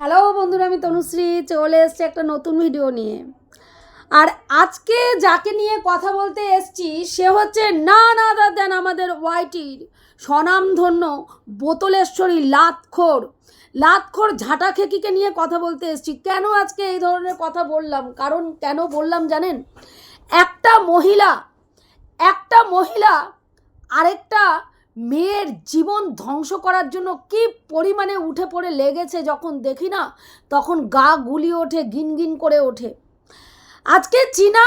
Hello বন্ধুরা, আমি তনুশ্রী, চলে এসছি একটা নতুন ভিডিও নিয়ে। আর আজকে যাকে নিয়ে কথা বলতে এসছি, সে হচ্ছে না না দেন আমাদের ওয়াইটির স্বনামধন্য বোতলেশ্বরী লাতখোর। লাতখোর ঝাঁটা খেকিকে নিয়ে কথা বলতে এসছি। কেন আজকে এই ধরনের কথা বললাম? কারণ কেন বললাম জানেন? একটা মহিলা একটা মহিলা আরেকটা মেয়ের জীবন ধ্বংস করার জন্য কি পরিমাণে উঠে পড়ে লেগেছে যখন দেখি না, তখন গা গুলি ওঠে, গিনগিন গিন করে ওঠে। আজকে চীনা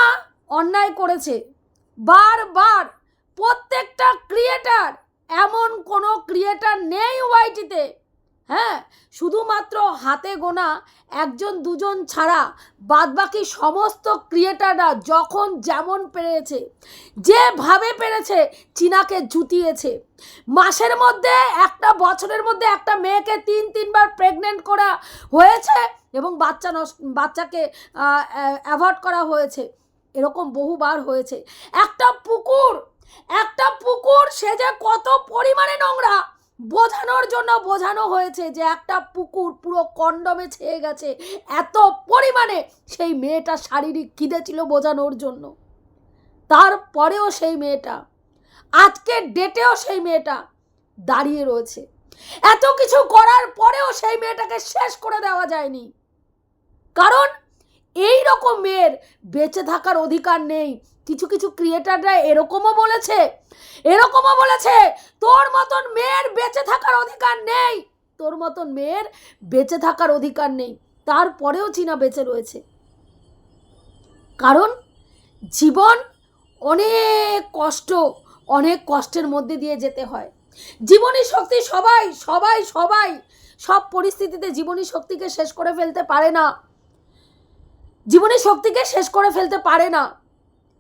অন্যায় করেছে। বারবার প্রত্যেকটা ক্রিয়েটার এমন কোনো ক্রিয়েটার নেই ওয়াইটিতে হ্যাঁ শুধুমাত্র হাতে গোনা, একজন দুজন ছাড়া বাদবাকি সমস্ত ক্রিয়েটাররা যখন যেমন পেরেছে, যেভাবে পেরেছে, চীনাকে জুতিয়েছে মাসের মধ্যে একটা, বছরের মধ্যে একটা মেয়েকে তিন, তিনবার প্রেগনেন্ট করা হয়েছে এবং বাচ্চা নষ্ট, বাচ্চাকে অ্যাভয়েড করা হয়েছে। এরকম বহুবার হয়েছে। একটা পুকুর একটা পুকুর সে যে কত পরিমাণে নোংরা বোঝানোর জন্য বোঝানো হয়েছে যে একটা পুকুর পুরো কন্ডমে ছেয়ে গেছে। এত পরিমাণে সেই মেয়েটা শারীরিক খিদে ছিল বোঝানোর জন্য। তারপরেও সেই মেয়েটা, আজকের ডেটেও সেই মেয়েটা দাঁড়িয়ে রয়েছে। এত কিছু করার পরেও সেই মেয়েটাকে শেষ করে দেওয়া যায়নি। কারণ এই রকম মেয়ের বেঁচে থাকার অধিকার নেই। কিছু কিছু ক্রিয়েটাররা এরকমও বলেছে এরকমও বলেছে, তোর মতন মেয়ের বেঁচে থাকার অধিকার নেই। তোর মতন মেয়ের বেঁচে থাকার অধিকার নেই। তারপরেও চীনা বেঁচে রয়েছে। কারণ জীবন অনেক কষ্ট, অনেক কষ্টের মধ্যে দিয়ে যেতে হয়। জীবনী শক্তি সবাই সবাই সবাই সব পরিস্থিতিতে জীবনী শক্তিকে শেষ করে ফেলতে পারে না। জীবনী শক্তিকে শেষ করে ফেলতে পারে না।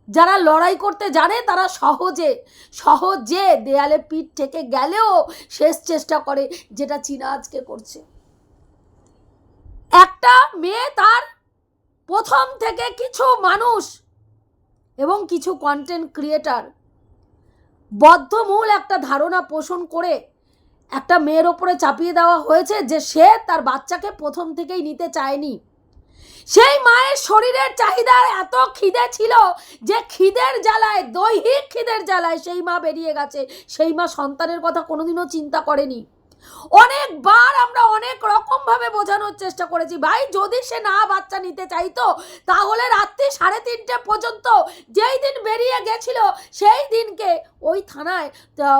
যারা লড়াই করতে জানে, তারা সহজে সহজে দেয়ালে পিঠ থেকে গেলেও শেষ চেষ্টা করে, যেটা চীনা আজকে করছে। একটা মেয়ে তার প্রথম থেকে কিছু মানুষ এবং কিছু কন্টেন্ট ক্রিয়েটার বদ্ধমূল একটা ধারণা পোষণ করে একটা মেয়ের ওপরে চাপিয়ে দেওয়া হয়েছে যে সে তার বাচ্চাকে প্রথম থেকেই নিতে চায়নি। সেই মায়ের শরীরের চাহিদার এত খিদে ছিল যে খিদের জ্বালায়, দৈহিক খিদের জ্বালায় সেই মা বেরিয়ে গেছে। সেই মা সন্তানের কথা কোনোদিনও চিন্তা করেনি। অনেকবার আমরা অনেক রকমভাবে বোঝানোর চেষ্টা করেছি, ভাই, যদি সে না বাচ্চা নিতে চাইতো, তাহলে রাত্রি সাড়ে তিনটে পর্যন্ত যেই দিন বেরিয়ে গেছিল, সেই দিনকে ওই থানায়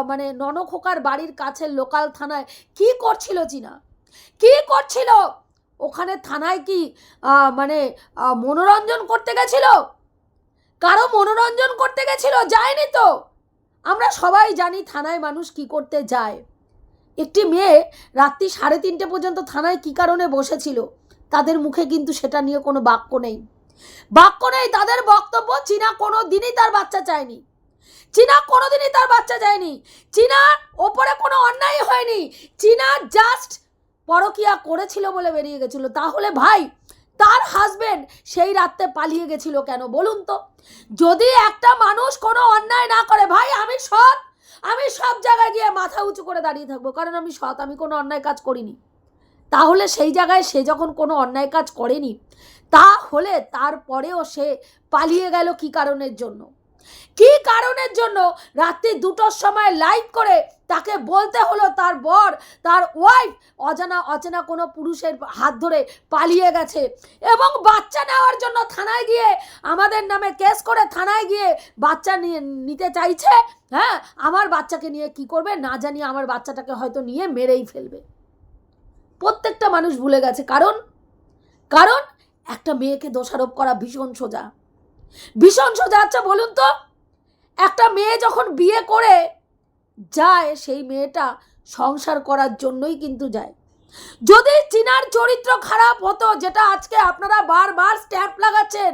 মানে ননখোকার বাড়ির কাছের লোকাল থানায় কি করছিল চীনা কি করছিল? ওখানে থানায় কি মানে মনোরঞ্জন করতে গেছিল? কারও মনোরঞ্জন করতে গেছিল? যায়নি তো। আমরা সবাই জানি থানায় মানুষ কি করতে যায়। একটি মেয়ে রাত্রি সাড়ে তিনটে পর্যন্ত থানায় কি কারণে বসেছিল? তাদের মুখে কিন্তু সেটা নিয়ে কোনো বাক্য নেই। বাক্য নেই, তাদের বক্তব্য চীনা কোনো দিনই তার বাচ্চা চায়নি। চীনা কোনোদিনই তার বাচ্চা চায়নি। চীনার ওপরে কোনো অন্যায় হয়নি। চীনা জাস্ট পরকিয়া করেছিল বলে বেরিয়ে গেছিল। তাহলে ভাই, তার হাজবেন্ড সেই রাত্রে পালিয়ে গেছিল কেন বলুন তো? যদি একটা মানুষ কোনো অন্যায় না করে, ভাই আমি সৎ। আমি সব জায়গায় গিয়ে মাথা উঁচু করে দাঁড়িয়ে থাকব, কারণ আমি সৎ, আমি কোনো অন্যায় কাজ করিনি। তাহলে সেই জায়গায় সে যখন কোনো অন্যায় কাজ করেনি, তাহলে তারপরেও সে পালিয়ে গেল কি কারণের জন্য? কি কারণের জন্য রাত্রি দুটোর সময় লাইভ করে তাকে বলতে হলো তার বর, তার ওয়াইফ অজানা অচেনা কোনো পুরুষের হাত ধরে পালিয়ে গেছে। এবং বাচ্চা নেওয়ার জন্য থানায় গিয়ে, আমাদের নামে কেস করে থানায় গিয়ে বাচ্চা নিয়ে নিতে চাইছে হ্যাঁ? আমার বাচ্চাকে নিয়ে কি করবে? না জানি আমার বাচ্চাটাকে হয়তো নিয়ে মেরেই ফেলবে। প্রত্যেকটা মানুষ ভুলে গেছে। কারণ? কারণ একটা মেয়েকে দোষারোপ করা ভীষণ সোজা। ভীষণ সোজা আচ্ছা বলুন তো। একটা মেয়ে যখন বিয়ে করে যায়, সেই মেয়েটা সংসার করার জন্যই কিন্তু যায়। যদি চীনার চরিত্র খারাপ হতো, যেটা আজকে আপনারা বারবার স্ট্যাম্প লাগাচ্ছেন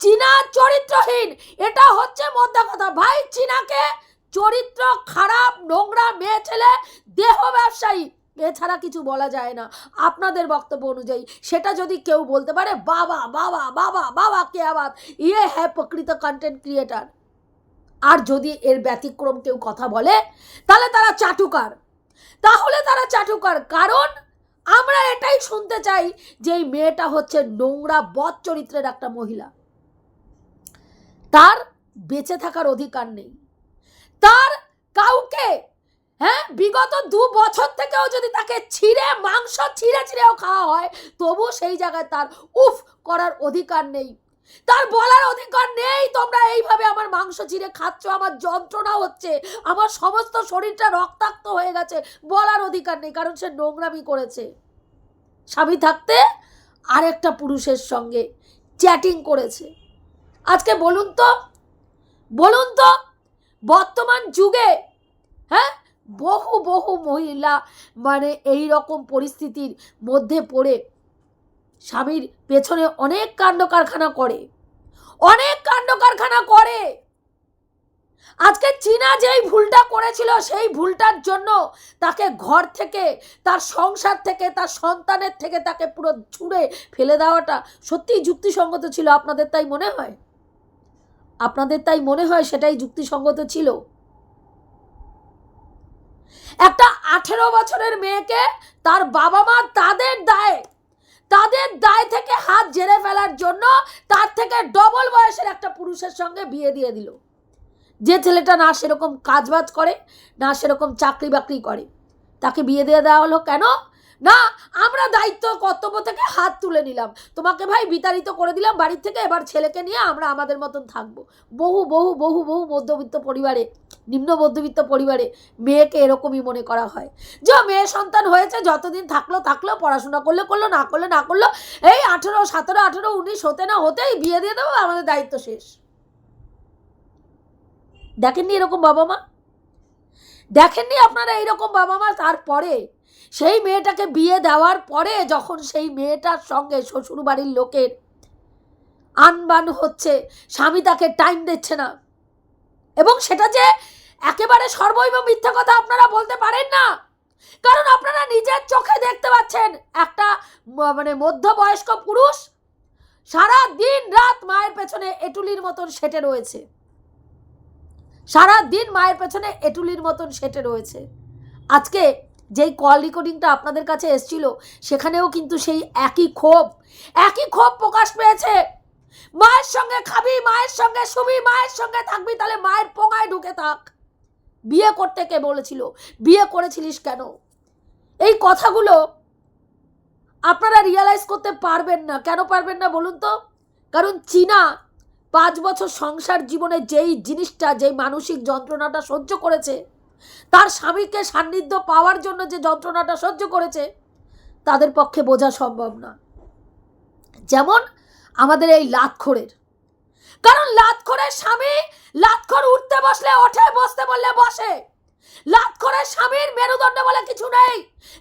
চীনা চরিত্রহীন, এটা হচ্ছে মোদ্দা কথা। ভাই, চীনাকে চরিত্র খারাপ, নোংরা মেয়ে ছেলে, দেহ ব্যবসায়ী এছাড়া কিছু বলা যায় না। আপনাদের বক্তব্য অনুযায়ী সেটা যদি কেউ বলতে পারে, বাবা বাবা বাবা বাবা, কে আবার? ইয়ে হ্যাঁ প্রকৃত কন্টেন্ট ক্রিয়েটার আর যদি এর ব্যতিক্রম কেউ কথা বলে, তাহলে তারা চাটুকার। তাহলে তারা চাটুকার, কারণ আমরা এটাই শুনতে চাই যে এই মেয়েটা হচ্ছে নোংরা, বদ চরিত্রের একটা মহিলা। তার বেঁচে থাকার অধিকার নেই। তার কাউকে হ্যাঁ? বিগত দু বছর থেকেও যদি তাকে ছিঁড়ে, মাংস ছিঁড়ে ছিঁড়েও খাওয়া হয় তবু সেই জায়গায় তার উফ করার অধিকার নেই। তার বলার অধিকার নেই, তোমরা এইভাবে আমার মাংস চিরে খাচ্ছ, আমার যন্ত্রণা হচ্ছে, আমার সমস্ত শরীরটা রক্তাক্ত হয়ে গেছে, বলার অধিকার নেই, কারণ সে নোংরামি করেছে। স্বামী থাকতে আরেকটা পুরুষের সঙ্গে চ্যাটিং করেছে। আজকে বলুন তো বলুন তো, বর্তমান যুগে হ্যাঁ? বহু বহু মহিলা মানে এই রকম পরিস্থিতির মধ্যে পড়ে স্বামীর পেছনে অনেক কাণ্ড কারখানা করে। অনেক কাণ্ড কারখানা করে। আজকে চীনা যেই ভুলটা করেছিল, সেই ভুলটার জন্য তাকে ঘর থেকে, তার সংসার থেকে, তার সন্তানের থেকে তাকে পুরো ছুঁড়ে ফেলে দেওয়াটা সত্যিই যুক্তিসঙ্গত ছিল। আপনাদের তাই মনে হয়? আপনাদের তাই মনে হয় সেটাই যুক্তিসঙ্গত ছিল? একটা আঠেরো বছরের মেয়েকে তার বাবা মা তাদের দায়ে, তাদের দায় থেকে হাত জেরে ফেলার জন্য তার থেকে ডবল বয়সের একটা পুরুষের সঙ্গে বিয়ে দিয়ে দিল। যে ছেলেটা না সেরকম কাজবাজ করে, না সেরকম চাকরি বাকরি করে, তাকে বিয়ে দিয়ে দেওয়া হলো কেন? না, আমরা দায়িত্ব, কর্তব্য থেকে হাত তুলে নিলাম। তোমাকে ভাই বিতাড়িত করে দিলাম বাড়ির থেকে, এবার ছেলেকে নিয়ে আমরা আমাদের মতন থাকব। বহু বহু বহু বহু মধ্যবিত্ত পরিবারে, নিম্ন মধ্যবিত্ত পরিবারে মেয়েকে এরকমই মনে করা হয়। যে মেয়ে সন্তান হয়েছে, যতদিন থাকল থাকল, পড়াশোনা করলে করল, না করলে না করল, এই আঠেরো, সতেরো, আঠেরো, উনিশ হতে না হতেই বিয়ে দিয়ে দেবো, আমাদের দায়িত্ব শেষ। দেখেননি এরকম বাবা মা? দেখেননি আপনারা এইরকম বাবা মা তারপরে সেই মেয়েটাকে বিয়ে দেওয়ার পরে যখন সেই মেয়েটার সঙ্গে শ্বশুর বাড়ির লোকের আনবান হচ্ছে, স্বামী তাকে টাইম দিচ্ছে না। এবং সেটা যে একেবারে সর্বৈব মিথ্যা কথা আপনারা বলতে পারেন না। কারণ আপনারা নিজের চোখে দেখতে পাচ্ছেন একটা মানে মধ্যবয়স্ক পুরুষ সারা দিন রাত মায়ের পেছনে এটুলির মতন সেটে রয়েছে। সারা দিন মায়ের পেছনে এটুলির মতন সেটে রয়েছে। আজকে যেই কল রেকর্ডিংটা আপনাদের কাছে এসছিল, সেখানেও কিন্তু সেই একই ক্ষোভ একই ক্ষোভ প্রকাশ পেয়েছে। মায়ের সঙ্গে খাবি, মায়ের সঙ্গে শুবি, মায়ের সঙ্গে থাকবি, তাহলে মায়ের পোঙায় ঢুকে থাক। বিয়ে করতে কে বলেছিল? বিয়ে করেছিলিস কেন? এই কথাগুলো আপনারা রিয়ালাইজ করতে পারবেন না। কেন পারবেন না বলুন তো? কারণ চীনা পাঁচ বছর সংসার জীবনে যেই জিনিসটা, যেই মানসিক যন্ত্রণাটা সহ্য করেছে তার স্বামীকে সান্নিধ্য পাওয়ার জন্য যে যন্ত্রণাটা সহ্য করেছে, তাদের পক্ষে বোঝা সম্ভব না। যেমন আমাদের এই লাতখোরের। কারণ লাতখোরের স্বামী লাতখোর উঠতে বসলে, ওঠে, বসতে বললে বসে। লাতখোরের স্বামীর মেরুদণ্ড বলে কিছু নেই।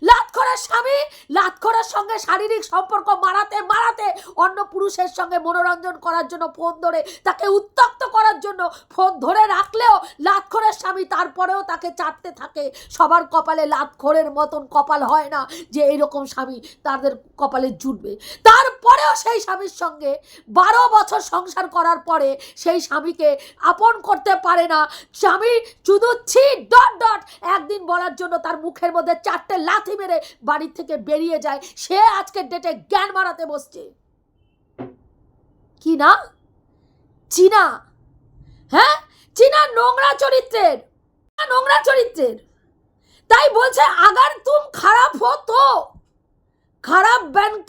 লাতখোরের স্বামী লাতখোরের সঙ্গে শারীরিক সম্পর্ক মারাতে মারাতে অন্য পুরুষের সঙ্গে মনোরঞ্জন করার জন্য ফোন ধরে, তাকে উত্তক্ত করার জন্য ফোন ধরে রাখলেও লাতখোরের স্বামী তারপরেও তাকে চাটতে থাকে। সবার কপালে লাতখোরের মতন কপাল হয় না যে এইরকম স্বামী তাদের কপালে জুটবে। তারপরেও সেই স্বামীর সঙ্গে বারো বছর সংসার করার পরে সেই স্বামীকে আপন করতে পারে না। স্বামী শুধু ছি ডট ডট একদিন বলার জন্য তার মুখের মধ্যে চারটে লাথি মেরে বাড়ি থেকে বেরিয়ে যায়। সে আজকের ডেটে জ্ঞান বাড়াতে বসছে। কি না? চীনা। হ্যাঁ? চীনা নোংরা চরিত্রের। নোংরা চরিত্রের। তাই বলছে, আগার তুম খারাপ হতো খারাপ ব্যান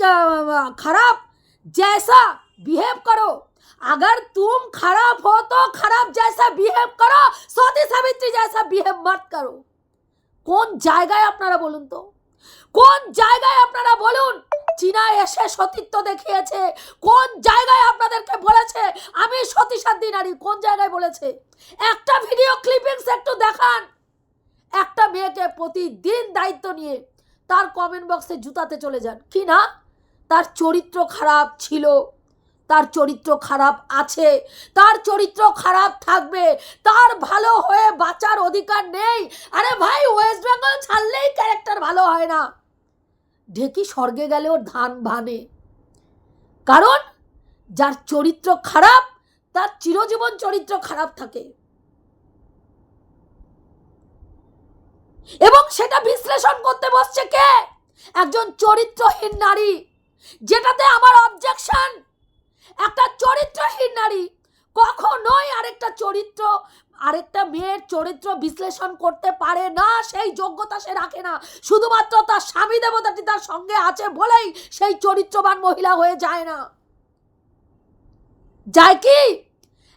খারাপ। জেসা বিহেভ করো। अगर तुम खराब हो तो खराब जैसा बिहेव करो सती सावित्री जैसा बिहेव मत करो কোন জায়গায় আপনারা বলুন তো কোন জায়গায় আপনারা বলুন চীনা এসে সতীত্ব দেখিয়েছে কোন জায়গায় আপনাদেরকে বলেছে আমি সতীসাধ্যী নারী কোন জায়গায় বলেছে একটা ভিডিও ক্লিপিংস একটু দেখান একটা মেয়েকে প্রতিদিন দায়িত্ব নিয়ে তার কমেন্ট বক্সে জুতাতে চলে যান কি না তার চরিত্র খারাপ ছিল তার চরিত্র খারাপ আছে, তার চরিত্র খারাপ থাকবে, তার ভালো হয়ে বাঁচার অধিকার নেই। আরে ভাই ওয়েস্ট বেঙ্গল ছাড়লেই ক্যারেক্টার ভালো হয় না। ঢেকি স্বর্গে গেলেও ধান ভানে। কারণ যার চরিত্র খারাপ, তার চিরজীবন চরিত্র খারাপ থাকে। এবং সেটা বিশ্লেষণ করতে বসছে কে? একজন চরিত্রহীন নারী, যেটাতে আমার অবজেকশন একটা চরিত্রহীন নারী। কখনোই আরেকটা চরিত্র, আরেকটা মেয়ের চরিত্র বিশ্লেষণ করতে পারে না, সেই যোগ্যতা সে রাখে না। শুধুমাত্র তার স্বামী দেবতাটি তার সঙ্গে আছে বলেই সেই চরিত্রবান মহিলা হয়ে যায় না। যায় কি?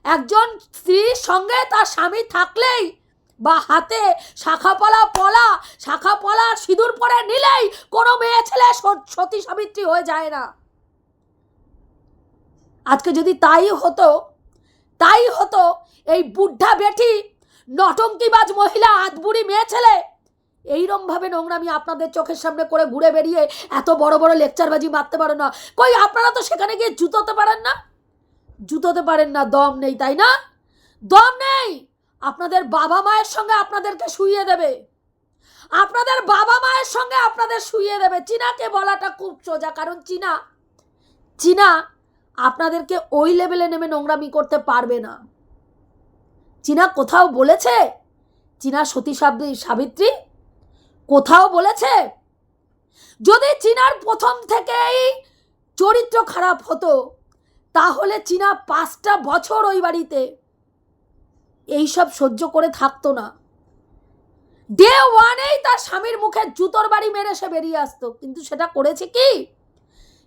একজন স্ত্রীর সঙ্গে তার স্বামী থাকলেই বা হাতে শাখা পলা পলা শাখা পলা সিঁদুর পরে নিলেই কোনো মেয়ে ছেলে সতী সাবিত্রী হয়ে যায় না। আজকে যদি তাই হতো তাই হতো এই বুদ্ধা বেটি নটঙ্কিবাজ মহিলা, আধবুড়ি মেয়ে ছেলে, এইরমভাবে নোংরামি আপনাদের চোখের সামনে করে ঘুরে বেরিয়ে এত বড় বড় লেকচারবাজি মারতে পারো না। কই, আপনারা তো সেখানে গিয়ে জুতোতে পারেন না? জুতোতে পারেন না, দম নেই, তাই না? দম নেই! আপনাদের বাবা মায়ের সঙ্গে আপনাদেরকে শুইয়ে দেবে। আপনাদের বাবা মায়ের সঙ্গে আপনাদের শুইয়ে দেবে। চীনাকে বলাটা খুব সোজা, কারণ চীনা চীনা আপনাদেরকে ওই লেভেলে নেমে নোংরামি করতে পারবে না। চীনা কোথাও বলেছে? চীনা সতী সাবি- সাবিত্রী, কোথাও বলেছে? যদি চীনার প্রথম থেকেই চরিত্র খারাপ হতো, তাহলে চীনা পাঁচটা বছর ওই বাড়িতে এইসব সহ্য করে থাকতো না। ডে ওয়ানেই তার স্বামীর মুখে জুতোর বাড়ি মেরে সে বেরিয়ে আসতো। কিন্তু সেটা করেছে কি?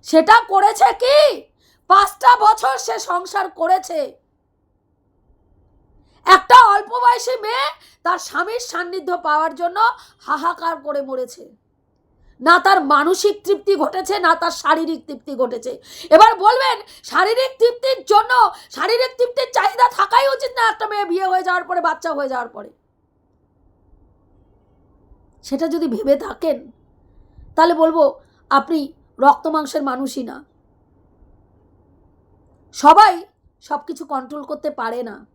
সেটা করেছে কি? পাঁচটা বছর সে সংসার করেছে। একটা অল্প বয়সী মেয়ে তার স্বামীর সান্নিধ্য পাওয়ার জন্য হাহাকার করে মরেছে। না তার মানসিক তৃপ্তি ঘটেছে, না তার শারীরিক তৃপ্তি ঘটেছে। এবার বলবেন, শারীরিক তৃপ্তির জন্য, শারীরিক তৃপ্তির চাহিদা থাকাই উচিত না একটা মেয়ে বিয়ে হয়ে যাওয়ার পরে, বাচ্চা হয়ে যাওয়ার পরে? সেটা যদি ভেবে থাকেন, তাহলে বলব, আপনি রক্ত মাংসের মানুষই না। সবাই সব কিছু কন্ট্রোল করতে পারে না।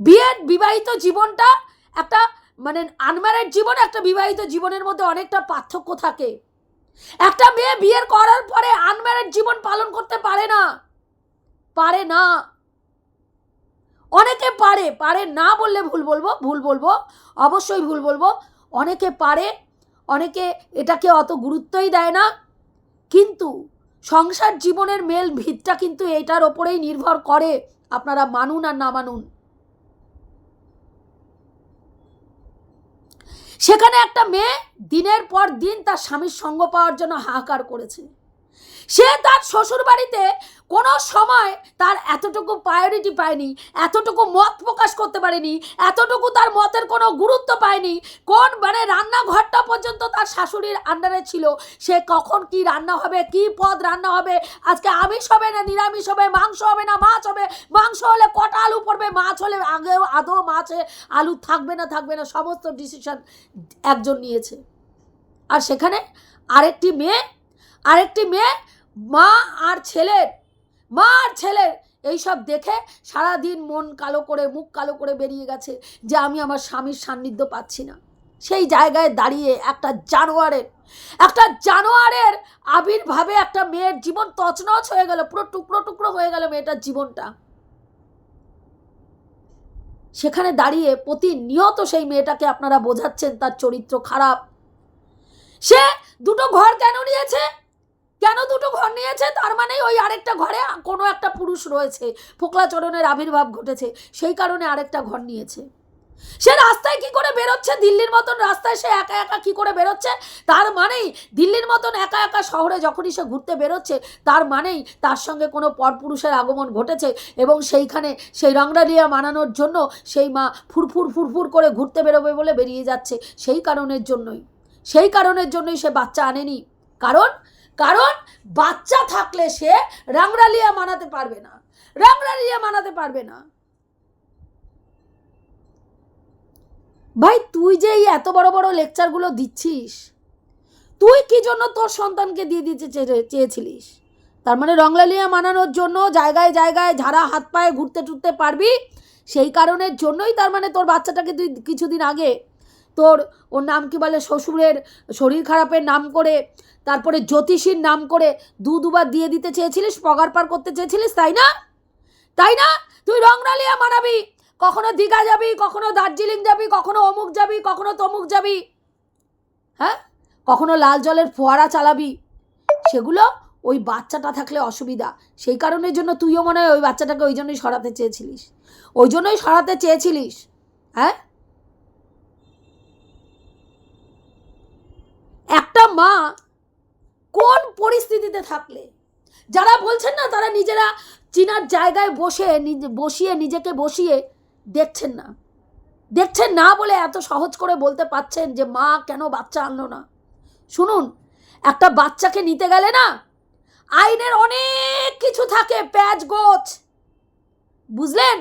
বিয়ের বিবাহিত জীবনটা একটা মানে আনম্যারেড জীবন একটা বিবাহিত জীবনের মধ্যে অনেকটা পার্থক্য থাকে। একটা মেয়ে বিয়ের করার পরে আনম্যারেড জীবন পালন করতে পারে না। পারে না। অনেকে পারে পারে না বললে ভুল বলব ভুল বলব, অবশ্যই ভুল বলব। অনেকে পারে, অনেকে এটাকে অত গুরুত্বই দেয় না। কিন্তু সংসার জীবনের মেল ভিতটা কিন্তু এটার ওপরেই নির্ভর করে। আপনারা মানুন আর না মানুন। সেখানে একটা মেয়ে দিনের পর দিন তার স্বামীর সঙ্গ পাওয়ার জন্য হাহাকার করেছে। সে তার শ্বশুর বাড়িতে কোনো সময় তার এতটুকু প্রায়োরিটি পায়নি, এতটুকু মত প্রকাশ করতে পারেনি, এতটুকু তার মতের কোনো গুরুত্ব পায়নি, কোন মানে রান্নাঘরটা পর্যন্ত তার শাশুড়ির আন্ডারে ছিল, সে কখন কি রান্না হবে, কি পদ রান্না হবে, আজকে আমিষ হবে না নিরামিষ হবে, মাংস হবে না মাছ হবে, মাংস হলে কটা আলু পড়বে, মাছ হলে আগেও আদৌ মাছে, আলু থাকবে না থাকবে না, সমস্ত ডিসিশন একজন নিয়েছে। আর সেখানে আরেকটি মেয়ে আরেকটি মেয়ে, মা আর ছেলের মা আর ছেলের এইসব দেখে সারা দিন মন কালো করে, মুখ কালো করে বেরিয়ে গেছে যে আমি আমার স্বামীর সান্নিধ্য পাচ্ছি না। সেই জায়গায় দাঁড়িয়ে একটা জানোয়ারের একটা জানোয়ারের আবির্ভাবে একটা মেয়ের জীবন তছনছ হয়ে গেল, পুরো টুকরো টুকরো হয়ে গেল মেয়েটার জীবনটা। সেখানে দাঁড়িয়ে প্রতিনিয়ত সেই মেয়েটাকে আপনারা বোঝাচ্ছেন তার চরিত্র খারাপ। সে দুটো ঘর কেন নিয়েছে? কেন দুটো ঘর নিয়েছে? তার মানে ওই আরেকটা ঘরে কোনো একটা পুরুষ রয়েছে। ফোকলাচরণের আবির্ভাব ঘটেছে, সেই কারণে আরেকটা ঘর নিয়েছে। সে রাস্তায় কি করে বেরোচ্ছে? দিল্লির মতন রাস্তায় সে একা একা কি করে বেরোচ্ছে? তার মানেই দিল্লির মতন একা একা শহরে যখনই সে ঘুরতে বেরোচ্ছে, তার মানেই তার সঙ্গে কোনো পরপুরুষের আগমন ঘটেছে এবং সেইখানে সেই রংরালিয়া মানানোর জন্য সেই মা ফুরফুর ফুরফুর করে ঘুরতে বেরোবে বলে বেরিয়ে যাচ্ছে, সেই কারণের জন্যই। সেই কারণের জন্যই সে বাচ্চা আনেনি। কারণ কারণ বাচ্চা থাকলে সে রাংরালিয়া মানাতে পারবে না রাংরালিয়া মানাতে পারবে না। ভাই, তুই যে এই এত বড় বড় লেকচারগুলো দিচ্ছিস, তুই কি জন্য তোর সন্তানকে দিয়ে দিতে চেয়ে- চেয়েছিলিস? তার মানে রংলালিয়া মানানোর জন্য জায়গায় জায়গায় ঝাড়া হাত পায়ে ঘুরতে টুরতে পারবি, সেই কারণের জন্যই তার মানে তোর বাচ্চাটাকে তুই কিছুদিন আগে তোর ওর নাম কি বলে, শ্বশুরের শরীর খারাপের নাম করে তারপরে জ্যোতিষীর নাম করে দু দুবার দিয়ে দিতে চেয়েছিলিস, পগার পার করতে চেয়েছিলিস, তাই না? তাই না? তুই রংরালিয়া মানাবি কখনো দীঘা যাবি, কখনো দার্জিলিং যাবি, কখনো অমুক যাবি, কখনো তমুক যাবি। হ্যাঁ? কখনো লাল জলের ফোয়ারা চালাবি। সেগুলো ওই বাচ্চাটা থাকলে অসুবিধা। সেই কারণের জন্য তুইও মনে হয় ওই বাচ্চাটাকে ওই জন্যই সরাতে চেয়েছিলিস। ওই জন্যই সরাতে চেয়েছিলিস। হ্যাঁ? একটা মা কোন পরিস্থিতিতে থাকলে? যারা বলছেন না, তারা নিজেরা চিনার জায়গায় বসে বসিয়ে নিজেকে বসিয়ে দেখছেন না। দেখছেন না বলে এত সহজ করে বলতে পাচ্ছেন যে, মা, কেন বাচ্চা আনলো না? শুনুন, একটা বাচ্চাকে নিতে গেলে না আইনের অনেক কিছু থাকে, প্যাচ গোছ। বুঝলেন?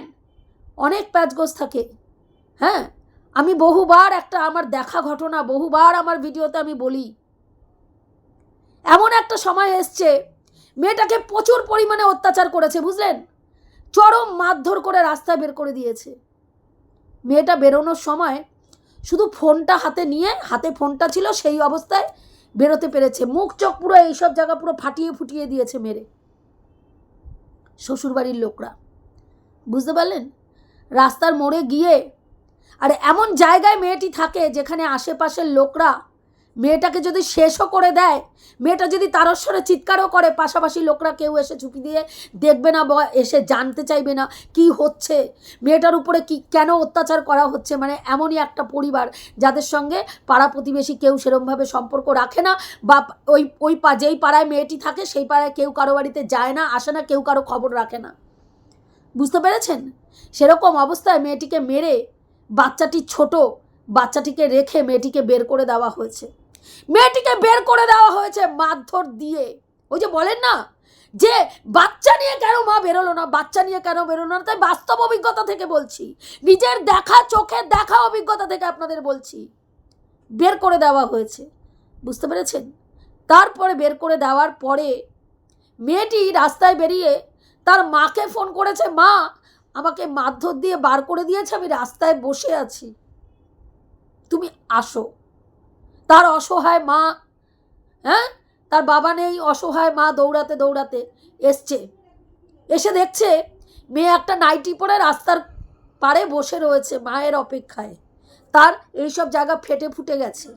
অনেক প্যাচ গোছ থাকে। হ্যাঁ? আমি বহুবার একটা আমার দেখা ঘটনা, বহুবার আমার ভিডিওতে আমি বলি এমন একটা সময় এসছে, মেয়েটাকে প্রচুর পরিমাণে অত্যাচার করেছে, বুঝলেন? চরম মারধর করে রাস্তায় বের করে দিয়েছে। মেয়েটা বেরোনোর সময় শুধু ফোনটা হাতে নিয়ে, হাতে ফোনটা ছিল সেই অবস্থায় বেরোতে পেরেছে। মুখ চোখ পুরো এইসব জায়গা পুরো ফাটিয়ে ফুটিয়ে দিয়েছে মেরে। শ্বশুরবাড়ির লোকরা, বুঝতে পারলেন? রাস্তার মোড়ে গিয়ে, আর এমন জায়গায় মেয়েটি থাকে যেখানে আশেপাশের লোকরা মেয়েটাকে যদি শেষও করে দেয়, মেয়েটা যদি তারস্বরে চিৎকারও করে, পাশাপাশি লোকরা কেউ এসে ঝুঁকি দিয়ে দেখবে না বা এসে জানতে চাইবে না কি হচ্ছে। মেয়েটার উপরে কি, কেন অত্যাচার করা হচ্ছে? মানে এমনই একটা পরিবার যাদের সঙ্গে পাড়া প্রতিবেশী কেউ সেরমভাবে সম্পর্ক রাখে না বা ওই ওই পা, যেই পাড়ায় মেয়েটি থাকে, সেই পাড়ায় কেউ কারও বাড়িতে যায় না, আসে না, কেউ কারও খবর রাখে না। বুঝতে পেরেছেন? সেরকম অবস্থায় মেয়েটিকে মেরে বাচ্চাটি ছোট বাচ্চাটিকে রেখে মেয়েটিকে বের করে দেওয়া হয়েছে। মেয়েটিকে বের করে দেওয়া হয়েছে মারধর দিয়ে। ওই যে বলেন না, যে বাচ্চা নিয়ে কেন মা বেরোলো না, বাচ্চা নিয়ে কেন বেরোলো না, তাই বাস্তব অভিজ্ঞতা থেকে বলছি। নিজের দেখা, চোখে দেখা অভিজ্ঞতা থেকে আপনাদের বলছি। বের করে দেওয়া হয়েছে, বুঝতে পেরেছেন? তারপরে বের করে দেওয়ার পরে মেয়েটি রাস্তায় বেরিয়ে তার মাকে ফোন করেছে, মা, আমাকে মারধর দিয়ে বার করে দিয়েছে, আমি রাস্তায় বসে আছি। তুমি আসো। তার অসহায় মা হ্যাঁ? তার বাবা নেই, অসহায় মা দৌড়াতে দৌড়াতে এসছে। এসে দেখছে মেয়ে একটা নাইটি পরে রাস্তার পাড়ে বসে রয়েছে মায়ের অপেক্ষায়। তার এইসব জায়গা ফেটে ফুটে গেছে।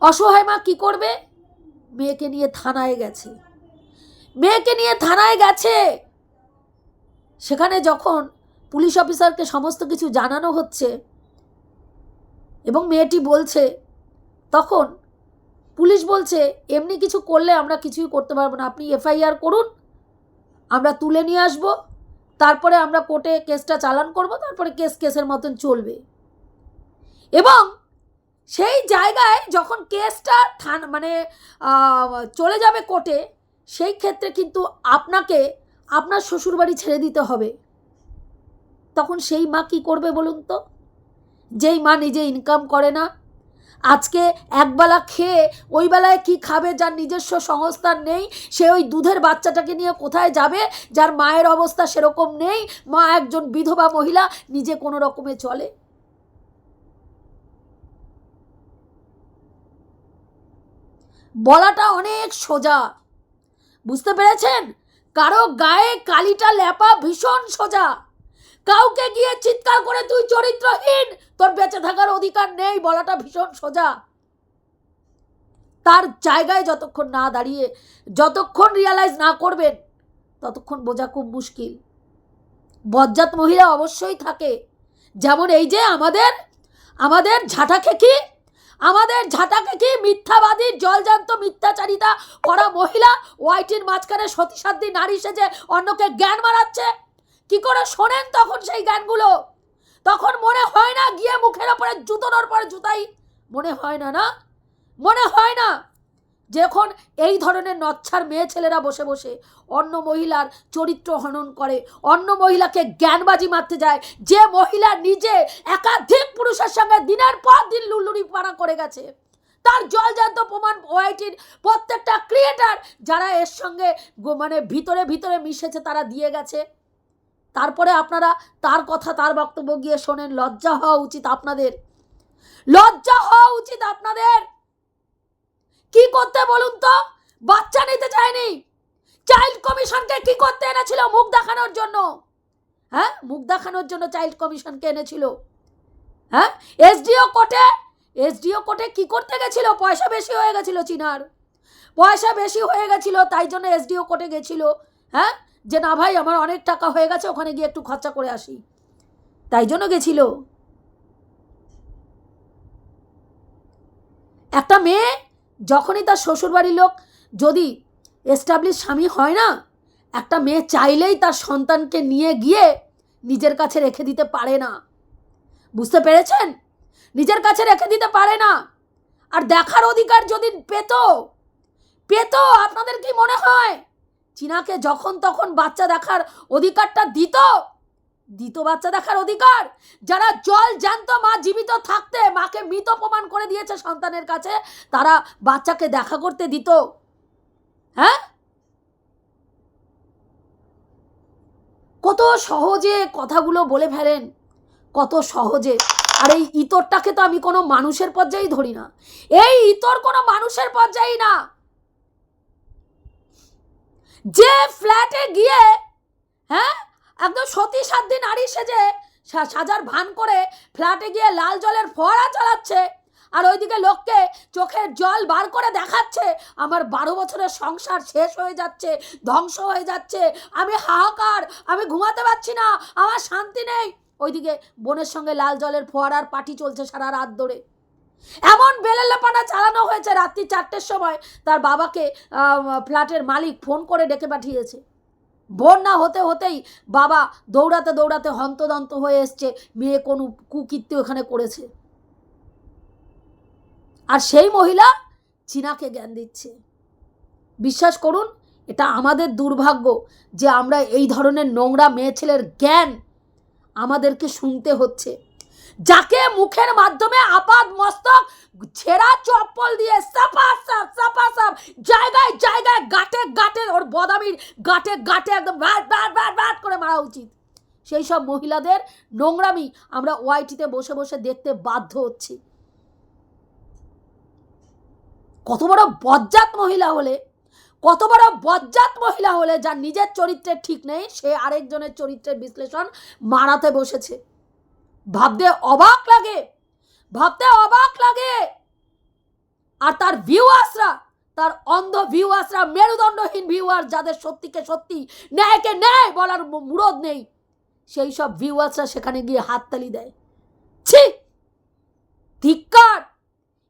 অসহায় মা কি করবে? মেয়েকে নিয়ে থানায় গেছে। মেয়েকে নিয়ে থানায় গেছে। সেখানে যখন পুলিশ অফিসারকে সমস্ত কিছু জানানো হচ্ছে এবং মেয়েটি বলছে, তখন পুলিশ বলছে, এমনি কিছু করলে আমরা কিছুই করতে পারব না। আপনি এফআইআর করুন, আমরা তুলে নিয়ে আসব, তারপরে আমরা কোর্টে কেসটা চালান করব, তারপরে কেস কেসের মতন চলবে। এবং সেই জায়গায় যখন কেসটা থান মানে চলে যাবে কোর্টে, সেই ক্ষেত্রে কিন্তু আপনাকে আপনার শ্বশুরবাড়ি ছেড়ে দিতে হবে। তখন সেই মা কি করবে বলুন তো? যেই মা নিজে ইনকাম করে না, আজকে একবেলা খেয়ে ওই বেলায় কি খাবে যার নিজস্ব সংস্থান নেই, সে ওই দুধের বাচ্চাটাকে নিয়ে কোথায় যাবে, যার মায়ের অবস্থা সেরকম নেই, মা একজন বিধবা মহিলা, নিজে কোনো রকমে চলে। বলাটা অনেক সোজা। বুঝতে পেরেছেন? কারও গায়ে কালিটা ল্যাপা ভীষণ সোজা। কাউকে গিয়ে চিৎকার করে তুই চরিত্রহীন। তোর বেঁচে থাকার অধিকার নেই, বলাটা ভীষণ সোজা। তার জায়গায় যতক্ষণ না দাঁড়িয়ে, যতক্ষণ রিয়ালাইজ না করবেন, ততক্ষণ বোঝা খুব মুশকিল। বজ্জাত মহিলা অবশ্যই থাকে। যেমন এই যে আমাদের আমাদের ঝাঁটা খেকি, আমাদের ঝাঁটা খেকি, মিথ্যাবাদী, জলজান্ত, মিথ্যাচারিতা করা মহিলা ওয়াইটির মাঝখানে সতীসাধ্যী নারী সেজে অন্যকে জ্ঞান মারাচ্ছে কি করে শোনেন তখন সেই গানগুলো? তখন মনে হয় না গিয়ে মুখের ওপরে জুতোনোর পরে জুতাই। মনে হয় না না? মনে হয় না? যখন এই ধরনের নচ্ছার মেয়ে ছেলেরা বসে বসে অন্য মহিলার চরিত্র হনন করে, অন্য মহিলাকে জ্ঞানবাজি মারতে যায়, যে মহিলা নিজে একাধিক পুরুষের সঙ্গে দিনের পর দিন লুল্লুরি পাড়া করে গেছে, তার জলজান্ত প্রমাণ ওয়াইটির প্রত্যেকটা ক্রিয়েটার যারা এর সঙ্গে মানে ভিতরে ভিতরে মিশেছে তারা দিয়ে গেছে। তারপরে আপনারা তার কথা, তার বক্তব্য গিয়ে শোনেন, লজ্জা হওয়া উচিত আপনাদের। লজ্জা হওয়া উচিত আপনাদের। কি করতে বলুন তো? বাচ্চা নিতে চায়নি। চাইল্ড কমিশনকে কি করতে এনেছিল মুখ দেখানোর জন্য? হ্যাঁ মুখ দেখানোর জন্য চাইল্ড কমিশনকে এনেছিল। হ্যাঁ এসডিও কোর্টে এসডিও কোর্টে কি করতে গেছিল? পয়সা বেশি হয়ে গেছিল চিনার। পয়সা বেশি হয়ে গেছিল, তাই জন্য এসডিও কোর্টে গেছিল। হ্যাঁ যে না ভাই, আমার অনেক টাকা হয়ে গেছে, ওখানে গিয়ে একটু খরচা করে আসি। তাই জন্য গেছিল। একটা মেয়ে, যখনই তার শ্বশুরবাড়ির লোক যদি এস্টাবলিশ স্বামী হয় না, একটা মেয়ে চাইলেই তার সন্তানকে নিয়ে গিয়ে নিজের কাছে রেখে দিতে পারে না। বুঝতে পেরেছেন? নিজের কাছে রেখে দিতে পারে না। আর দেখার অধিকার যদি পেত পেত, আপনাদের কি মনে হয়? চীনাকে যখন তখন বাচ্চা দেখার অধিকারটা দিত দিত বাচ্চা দেখার অধিকার। যারা জল জ্যান্ত মা জীবিত থাকতে মাকে মৃত প্রমাণ করে দিয়েছে সন্তানের কাছে, তারা বাচ্চাকে দেখা করতে দিত। হ্যাঁ? কত সহজে কথাগুলো বলে ফেলেন, কত সহজে। আর এই ইতরটাকে তো আমি কোনো মানুষের পর্যায়েই ধরি না। এই ইতর কোনো মানুষের পর্যায়েই না। যে ফ্ল্যাটে গিয়ে হ্যাঁ একদম সতী সাধ্যী নারী সেজে সাজার ভান করে ফ্ল্যাটে গিয়ে লাল জলের ফোয়ারা চালাচ্ছে আর ওইদিকে লোককে চোখের জল বার করে দেখাচ্ছে, আমার বারো বছরের সংসার শেষ হয়ে যাচ্ছে, ধ্বংস হয়ে যাচ্ছে, আমি হাহাকার, আমি ঘুমাতে পারছি না, আমার শান্তি নেই। ওইদিকে বোনের সঙ্গে লাল জলের ফোয়ারার পাটি চলছে সারা রাত ধরে। এমন বেলেল্লাপানা চালানো হয়েছে রাত্রি চারটের সময়। তার বাবাকে ফ্ল্যাটের মালিক ফোন করে ডেকে পাঠিয়েছে। না হতে হতেই বাবা দৌড়াতে দৌড়াতে হন্তদন্ত হয়ে এসছে। মেয়ে কোনো কুকীর্তি ওখানে করেছে। আর সেই মহিলা চীনাকে জ্ঞান দিচ্ছে। বিশ্বাস করুন, এটা আমাদের দুর্ভাগ্য যে আমরা এই ধরনের নোংরা মেয়ে ছেলের জ্ঞান আমাদেরকে শুনতে হচ্ছে। যাকে মুখের মাধ্যমে আপাদ মস্তক, ছেঁড়া চপ্পল দিয়ে সাপা সাপ সাপা সাপ জায়গায় জায়গায় গাটে গাটে ওর বদামির গাটে গাটে একদম ব্যাট ব্যাট ব্যাট ব্যাট করে মারা উচিত। সেই সব মহিলাদের নোংরামি আমরা ওয়াইটিতে বসে বসে দেখতে বাধ্য হচ্ছি। কত বড় বজ্জাত মহিলা হলে, কত বড় বজ্জাত মহিলা হলে যার নিজের চরিত্রের ঠিক নেই, সে আরেকজনের চরিত্রের বিশ্লেষণ মারাতে বসেছে। ভাবতে অবাক লাগে, ভাবতে অবাক লাগে। আর তার ভিউয়ার্সরা তার অন্ধ ভিউয়ার্সরা মেরুদণ্ডহীন ভিউয়ার যাদের সত্যিকে সত্যি, ন্যায়কে ন্যায় বলার মুরদ নেই, সেই সব ভিউয়ার্সরা সেখানে গিয়ে হাততালি দেয়। ছি! ধিক্কার!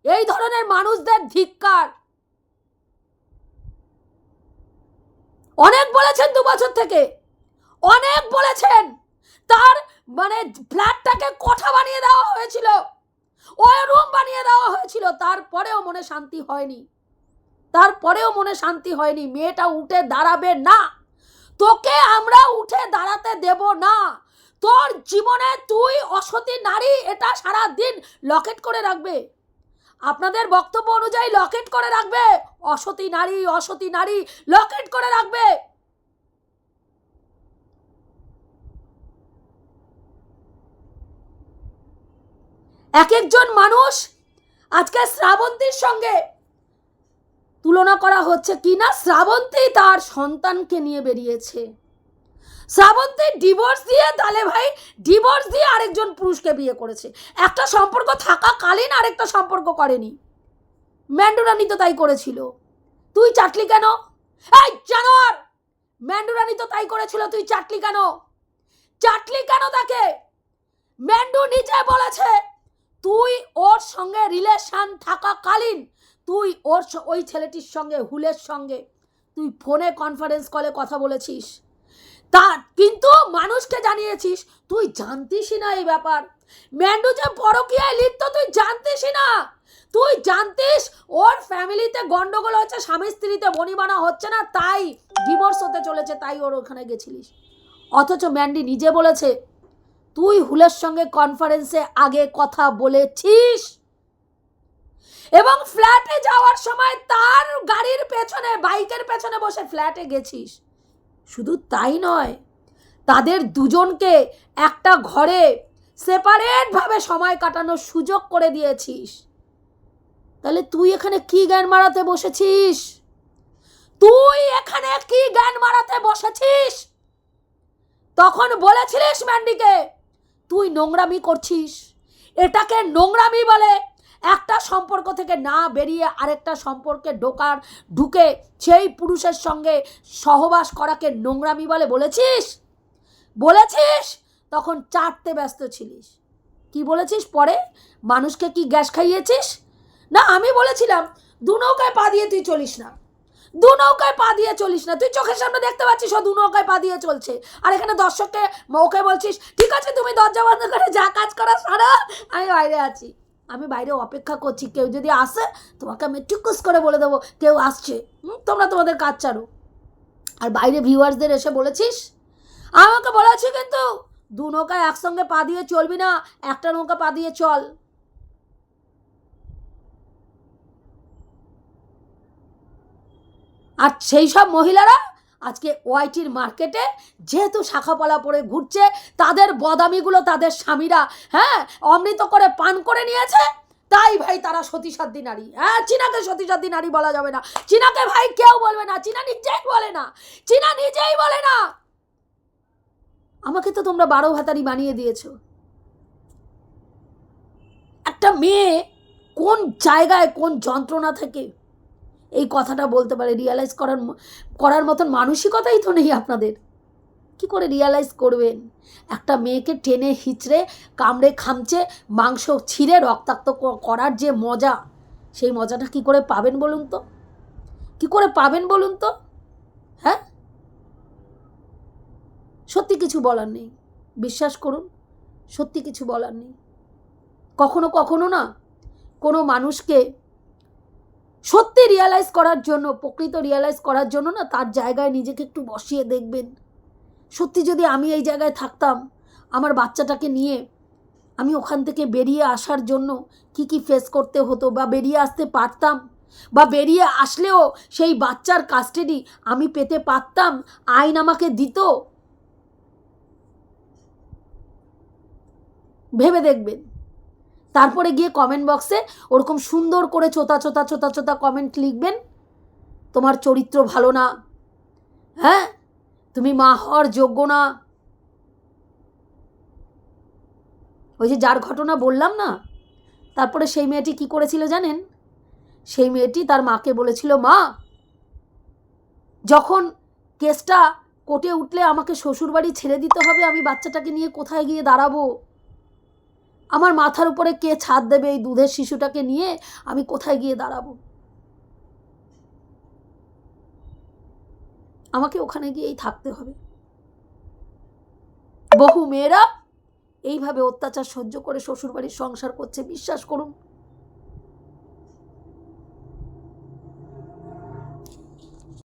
এই ধরনের মানুষদের ধিক্কার। অনেক বলেছেন দু বছর থেকে, অনেক বলেছেন। তার মানে ফ্ল্যাটটাকে কোঠা বানিয়ে দেওয়া হয়েছিল। ওই রুম বানিয়ে দেওয়া হয়েছিল। তারপরেও মনে শান্তি হয়নি। তারপরেও মনে শান্তি হয়নি। মেয়েটা উঠে দাঁড়াবে না। তোকে আমরা উঠে দাঁড়াতে দেব না। তোর জীবনে তুই অসতী নারী, এটা সারা দিন লকেট করে রাখবে। আপনাদের বক্তব্য অনুযায়ী লকেট করে রাখবে। অসতী নারী অসতী নারী, লকেট করে রাখবে। এক একজন মানুষ আজকে শ্রাবন্তীর সঙ্গে তুলনা করা হচ্ছে কি না শ্রাবন্তী তার সন্তানকে নিয়ে বেরিয়েছে। শ্রাবন্তী ডিভোর্স দিয়ে তাহলে ভাই ডিভোর্স দিয়ে আরেকজন পুরুষকে বিয়ে করেছে। একটা সম্পর্ক থাকাকালীন আরেকটা সম্পর্ক করেনি। ম্যান্ডুরানি তো তাই করেছিল। তুই চাটলি কেন? এই জানোয়ার! ম্যান্ডুরানি তো তাই করেছিল, তুই চাটলি কেন? চাটলি কেন তাকে? ম্যান্ডু নিজে বলেছে তুই ওর সঙ্গে রিলেশান থাকাকালীন তুই ওর ওই ছেলেটির সঙ্গে, হুলের সঙ্গে তুই ফোনে কনফারেন্স কলে কথা বলেছিস। তা কিন্তু মানুষকে জানিয়েছিস, তুই জানতিসই না এই ব্যাপার। ম্যান্ডু যে পরকীয়ায় লিপ্ত, তুই জানতিসই না। তুই জানতিস ওর ফ্যামিলিতে গন্ডগোল হচ্ছে, স্বামী স্ত্রীতে বনিবানা হচ্ছে না, তাই ডিভোর্স হতে চলেছে, তাই ওর ওখানে গেছিলিস। অথচ ম্যান্ডি নিজে বলেছে তুই হুলের সঙ্গে কনফারেন্সে আগে কথা বলেছিস? এবং ফ্ল্যাটে যাওয়ার সময় তার গাড়ির পেছনে বাইকের পেছনে বসে ফ্ল্যাটে গেছিস। শুধু তাই নয়, তাদের দুজনকে একটা ঘরে সেপারেটভাবে সময় কাটানোর সুযোগ করে দিয়েছিস। তাহলে তুই এখানে কি জ্ঞান মারাতে বসেছিস? তুই এখানে কি জ্ঞান মারাতে বসেছিস? তখন বলেছিলিস ম্যান্ডিকে তুই নোংরামি করছিস? এটাকে নোংরামি বলে। একটা সম্পর্ক থেকে না বেরিয়ে আরেকটা সম্পর্কে ঢোকার, ঢুকে সেই পুরুষের সঙ্গে সহবাস করাকে নোংরামি বলে। বলেছিস? বলেছিস? তখন চাটতে ব্যস্ত ছিলিস। কি বলেছিস পরে? মানুষকে কি গ্যাস খাইয়েছিস? না, আমি বলেছিলাম, দু নৌকায় পা দিয়ে তুই চলিস না। দু নৌকায় পা দিয়ে চলিস না। তুই চোখের সামনে দেখতে পাচ্ছিস ও দু নৌকায় পা দিয়ে চলছে। আর এখানে দর্শককে ওকে বলছিস, ঠিক আছে, তুমি দরজা বন্ধ করে যা কাজ করা সারা। আমি বাইরে আছি। আমি বাইরে অপেক্ষা করছি। কেউ যদি আসে, তোমাকে আমি টুকুস করে বলে দেবো, কেউ আসছে। তোমরা তোমাদের কাজ চারো আর বাইরে ভিউয়ার্সদের এসে বলেছিস? আমাকে বলেছি কিন্তু, দু নৌকায় একসঙ্গে পা দিয়ে চলবি না, একটা নৌকা পা দিয়ে চল। আর সেই সব মহিলারা আজকে ওয়াইটির মার্কেটে যেহেতু শাখাপালা পরে ঘুরছে, তাদের বদামিগুলো তাদের স্বামীরা হ্যাঁ অমৃত করে পান করে নিয়েছে, তাই ভাই তারা সতীসাধ্যী নারী। হ্যাঁ চীনাকে সতীসাধ্যী নারী বলা যাবে না। চীনাকে ভাই কেউ বলবে না, চীনা নিজেই বলে না, চীনা নিজেই বলে না। আমাকে তো তোমরা বারো ভাতারি বানিয়ে দিয়েছ। একটা মেয়ে কোন জায়গায় কোন যন্ত্রণা থেকে এই কথাটা বলতে পারে রিয়ালাইজ করার করার মতন মানসিকতাই তো নেই আপনাদের। কি করে রিয়ালাইজ করবেন? একটা মেয়েকে টেনে হিচড়ে, কামড়ে খামচে, মাংস ছিঁড়ে রক্তাক্ত করার যে মজা, সেই মজাটা কি করে পাবেন বলুন তো? কি করে পাবেন বলুন তো? হ্যাঁ? সত্যি কিছু বলার নেই। বিশ্বাস করুন, সত্যি কিছু বলার নেই। কখনো কখনো না, কোনো মানুষকে সত্যি রিয়ালাইজ করার জন্য, প্রকৃত রিয়ালাইজ করার জন্য না তার জায়গায় নিজেকে একটু বসিয়ে দেখবেন। সত্যি যদি আমি এই জায়গায় থাকতাম, আমার বাচ্চাটাকে নিয়ে আমি ওখান থেকে বেরিয়ে আসার জন্য কি কি ফেস করতে হতো বা বেরিয়ে আসতে পারতাম বা বেরিয়ে আসলেও সেই বাচ্চার কাস্টাডি আমি পেতে পারতাম, আইন আমাকে দিত? ভেবে দেখবেন। তারপরে গিয়ে কমেন্ট বক্সে ওরকম সুন্দর করে চোতা চোতা চোতা চোতা কমেন্ট লিখবেন, তোমার চরিত্র ভালো না। হ্যাঁ? তুমি মা হওয়ার যোগ্য না। ওই যে যার ঘটনা বললাম না, তারপরে সেই মেয়েটি কি করেছিল জানেন? সেই মেয়েটি তার মাকে বলেছিল, মা, যখন কেসটা কোর্টে উঠলে আমাকে শ্বশুরবাড়ি ছেড়ে দিতে হবে, আমি বাচ্চাটাকে নিয়ে কোথায় গিয়ে দাঁড়াবো? আমার মাথার উপরে কে ছাদ দেবে এই দুধের শিশুটাকে নিয়ে আমি কোথায় গিয়ে দাঁড়াবো? আমাকে ওখানে গিয়েই থাকতে হবে। বহু মেয়েরা এইভাবে অত্যাচার সহ্য করে শ্বশুরবাড়ির সংসার করছে, বিশ্বাস করুন।